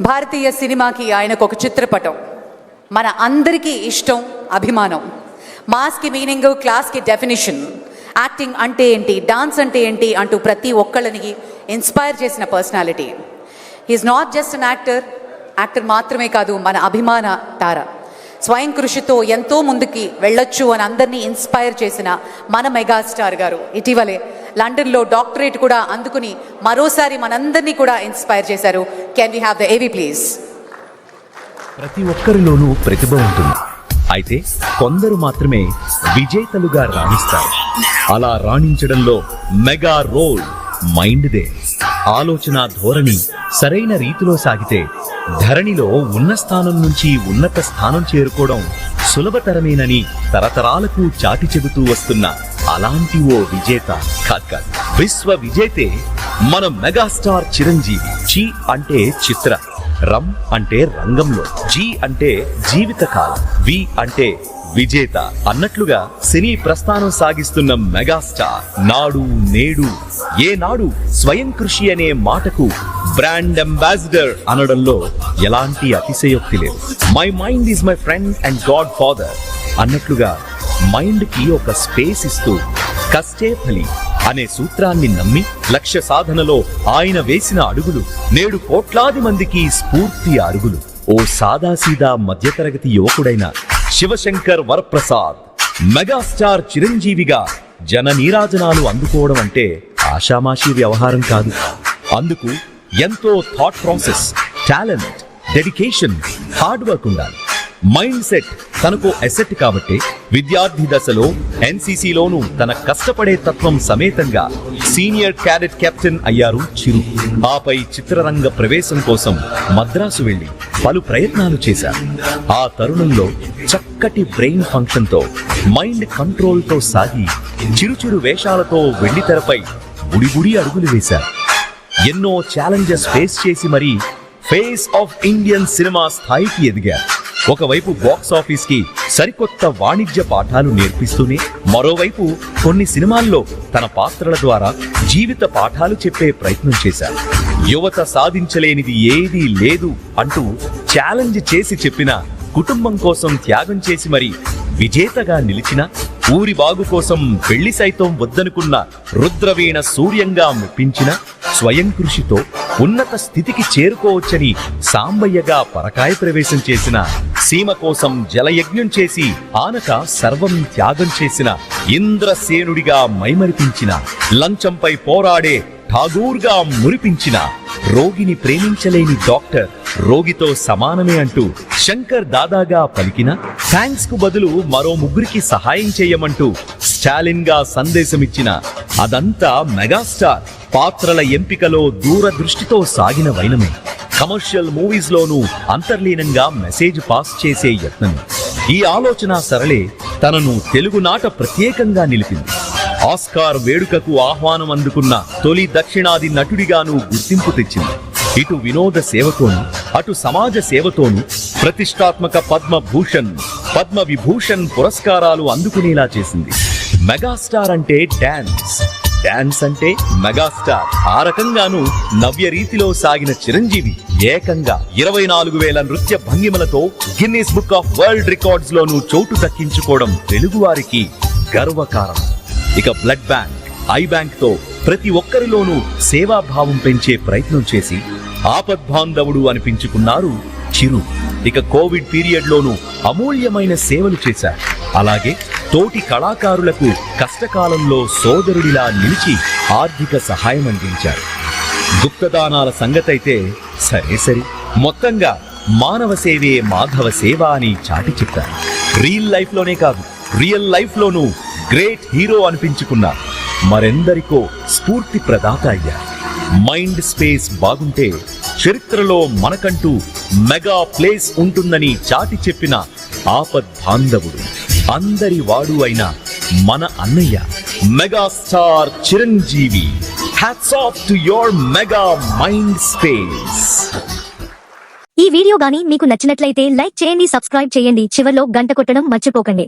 భారతీయ సినిమాకి ఆయనకు ఒక చిత్రపటం. మన అందరికీ ఇష్టం అభిమానం. మాస్కి మీనింగ్ క్లాస్కి డెఫినిషన్. యాక్టింగ్ అంటే ఏంటి డాన్స్ అంటే ఏంటి అంటూ ప్రతి ఒక్కళ్ళని ఇన్స్పైర్ చేసిన personality. He's not just an actor actor మాత్రమే కాదు మన అభిమాన తార. స్వయం కృషితో ఎంతో ముందుకి వెళ్ళొచ్చు అని అందరినీ ఇన్స్పైర్ చేసిన మన మెగాస్టార్ గారు. ఇటీవలే లండన్లో డాక్టరేట్ కూడా అందుకుని మరోసారి మనందరినీ కూడా ఇన్స్పైర్ చేశారు. Can we have the AV please ప్రతి ఒక్కరిలోనూ ప్రతిభ ఉంటుంది. అయితే కొందరు మాత్రమే విజేతలుగా రాణిస్తారు. అలా రాణించడంలో మెగా రోల్ మైండ్దే ఆలోచన ధోరణి సరైన రీతిలో సాగితే ధరణిలో ఉన్న స్థానం నుంచి ఉన్నత స్థానం చేరుకోవడం సులభతరమేనని తరతరాలకు చాటి చెబుతూ వస్తున్న అలాంటి ఓ విజేత కాదు విశ్వ విజేతే మన మెగాస్టార్ చిరంజీవి. జీ అంటే చిత్ర రమ్ అంటే రంగంలో జీ అంటే జీవితకాలం వి అంటే విజేత అన్నట్లుగా సినీ ప్రస్థానం సాగిస్తున్న మెగాస్టార్ నాడు నేడు ఏ నాడు స్వయం కృషి అనే మాటకు బ్రాండ్ అంబాసిడర్ అనడంలో ఎలాంటి అతిశయోక్తి లేదు. My mind is my friend and godfather అన్నట్లుగా మైండ్కి ఒక స్పేస్ ఇస్తూ కష్టే ఫలి అనే సూత్రాన్ని నమ్మి లక్ష్య సాధనలో ఆయన వేసిన అడుగులు నేడు కోట్లాది మందికి స్ఫూర్తి అడుగులు ఓ సాదాసీదా మధ్యతరగతి యువకుడైన శివశంకర్ వరప్రసాద్. మెగాస్టార్ చిరంజీవిగా జన నీరాజనాలు అందుకోవడం అంటే ఆషామాషీ వ్యవహారం కాదు. అందుకు ఎంతో thought process talent dedication hard work mindset set తనకు అసెట్ కాబట్టి విద్యార్థి దశలో ఎన్సీసీలోనూ తన కష్టపడే తత్వం సమేతంగా సీనియర్ క్యాడెట్ కెప్టెన్ అయ్యారు చిరు. ఆపై చిత్రరంగ ప్రవేశం కోసం మద్రాసు వెళ్ళి పలు ప్రయత్నాలు చేశారు. ఆ తరుణంలో చక్కటి బ్రెయిన్ ఫంక్షన్తో మైండ్ కంట్రోల్తో సాగి చిరుచిరు వేషాలతో వెండితెరపై బుడిబుడి అడుగులు వేశారు. ఎన్నో ఛాలెంజెస్ ఫేస్ చేసి మరీ ఫేస్ ఆఫ్ ఇండియన్ సినిమా స్థాయికి ఎదిగారు. ఒకవైపు బాక్స్ ఆఫీస్కి సరికొత్త వాణిజ్య పాఠాలు నేర్పిస్తూనే మరోవైపు కొన్ని సినిమాల్లో తన పాత్రల ద్వారా జీవిత పాఠాలు చెప్పే ప్రయత్నం చేశారు. యువత సాధించలేనిది ఏదీ లేదు అంటూ ఛాలెంజ్ చేసి చెప్పిన కుటుంబం కోసం త్యాగం చేసి మరి విజేతగా నిలిచిన ఊరి బాగు కోసం పెళ్ళి సైతం వద్దనుకున్న రుద్రవీణ సూర్యంగా ముప్పించిన స్వయం కృషితో ఉన్నత స్థితికి చేరుకోవచ్చని సాంబయ్యగా పరకాయ ప్రవేశం చేసిన సీమ కోసం జలయజ్ఞం చేసి ఆనక సర్వం త్యాగం చేసిన ఇంద్రసేనుడిగా మైమరిపించిన లంచంపై పోరాడే ఠాగూర్గా మురిపించిన రోగిని ప్రేమించలేని డాక్టర్ రోగితో సమానమే అంటూ శంకర్ దాదాగా పలికిన థ్యాంక్స్కు బదులు మరో ముగ్గురికి సహాయం చేయమంటూ స్టాలిన్గా సందేశమిచ్చిన అదంతా మెగాస్టార్ పాత్రల ఎంపికలో దూరదృష్టితో సాగిన వైనమే. కమర్షియల్ మూవీస్ లోనూ అంతర్లీనంగా మెసేజ్ పాస్ చేసే యత్నం ఈ ఆలోచన సరళే తనను తెలుగునాట ప్రత్యేకంగా నిలిపింది. ఆస్కార్ వేడుకకు ఆహ్వానం అందుకున్న తొలి దక్షిణాది నటుడిగాను గుర్తింపు తెచ్చింది. ఇటు వినోద సేవతోను అటు సమాజ సేవతోను ప్రతిష్టాత్మక పద్మభూషణ్ పద్మ విభూషణ్ పురస్కారాలు అందుకునేలా చేసింది. మెగాస్టార్ అంటే డాన్స్. డాన్స్ అంటే మెగాస్టార్. ఆ రకంగాను నవ్య రీతిలో సాగిన చిరంజీవి ఏకంగా ఇరవై నాలుగు వేల నృత్య భంగిమలతో Guinness book of world records లోనూ చోటు దక్కించుకోవడం తెలుగువారికి గర్వకారణం. ఇక బ్లడ్ బ్యాంక్ ఐ బ్యాంక్తో ప్రతి ఒక్కరిలోనూ సేవాభావం పెంచే ప్రయత్నం చేసి ఆపద్బాంధవుడు అనిపించుకున్నారు చిరు. ఇక కోవిడ్ పీరియడ్ లోనూ అమూల్యమైన సేవలు చేశారు. అలాగే తోటి కళాకారులకు కష్టకాలంలో సోదరుడిలా నిలిచి ఆర్థిక సహాయం అందించారు. గుప్తదానాల సంగతైతే సరే సరి. మొత్తంగా మానవ సేవే మాధవ సేవ అని చాటి చెప్పారు. రియల్ లైఫ్లోనే కాదు రియల్ లైఫ్ లోనూ గ్రేట్ హీరో అనిపించుకున్నారు మరెందరికో స్ఫూర్తి ప్రదాత అయ్యారు. మైండ్ స్పేస్ బాగుంటే చరిత్రలో మనకంటూ మెగా ప్లేస్ ఉంటుందని చాటి చెప్పిన ఆపద్ బాంధవుడు అందరి వాడు అయిన మన అన్నయ్య megastar Chiranjeevi. Hats off to your mega mind space ఈ వీడియో గాని మీకు నచ్చినట్లయితే లైక్ చేయండి సబ్స్క్రైబ్ చేయండి. చివర్లో గంట కొట్టడం మర్చిపోకండి.